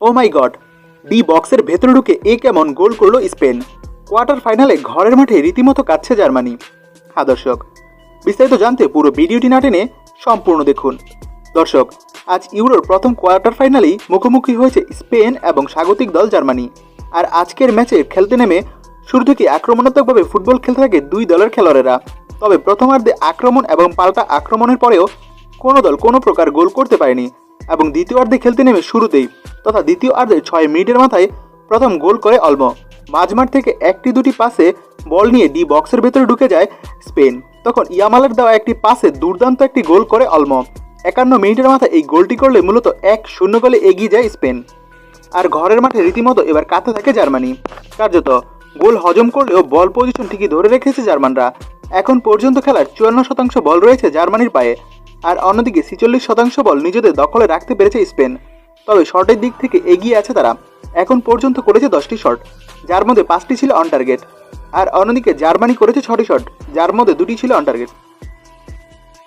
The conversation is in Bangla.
ও মাই গড ডি বক্সের ভেতরে ঢুকে এ কেমন গোল করল স্পেন। কোয়ার্টার ফাইনালে ঘরের মাঠে রীতিমতো কাটছে জার্মানি। হ্যাঁ দর্শক, বিস্তারিত জানতে পুরো ভিডিওটি না টেনে সম্পূর্ণ দেখুন। দর্শক, আজ ইউরোর প্রথম কোয়ার্টার ফাইনালেই মুখোমুখি হয়েছে স্পেন এবং স্বাগতিক দল জার্মানি। আর আজকের ম্যাচে খেলতে নেমে শুরু থেকে আক্রমণাত্মকভাবে ফুটবল খেলতে থাকে দুই দলের খেলোয়াড়েরা। তবে প্রথমার্ধে আক্রমণ এবং পাল্টা আক্রমণের পরেও কোনো দল কোনো প্রকার গোল করতে পারেনি। এবং দ্বিতীয় অর্ধে খেলতে নেমে শুরুতেই তথা দ্বিতীয় অর্ধে ছয় মিনিটের মাথায় প্রথম গোল করে অলম। মাঝমাঠ থেকে একটি দুটি পাসে বল নিয়ে ডি বক্সের ভেতরে ঢুকে যায় স্পেন। তখন ইয়ামালের দেওয়া একটি পাসে দুর্দান্ত একটি গোল করে অলম। একান্ন মিনিটের মাথায় এই গোলটি করলে মূলত এক শূন্য গোলে এগিয়ে যায় স্পেন। আর ঘরের মাঠে রীতিমতো এবার কাঁথে থাকে জার্মানি। কার্যত গোল হজম করলেও বল পজিশন ঠিকই ধরে রেখেছে জার্মানরা। এখন পর্যন্ত খেলার চুয়ান্ন শতাংশ বল রয়েছে জার্মানির পায়ে। আর অন্যদিকে ছিচল্লিশ শতাংশ বল নিজেদের দখলে রাখতে পেরেছে স্পেন। তবে শটের দিক থেকে এগিয়ে আছে তারা। এখন পর্যন্ত করেছে দশটি শট, যার মধ্যে পাঁচটি ছিল অন টার্গেট আর অন্যদিকে জার্মানি করেছে ছটি শট, যার মধ্যে দুটি ছিল অন টার্গেট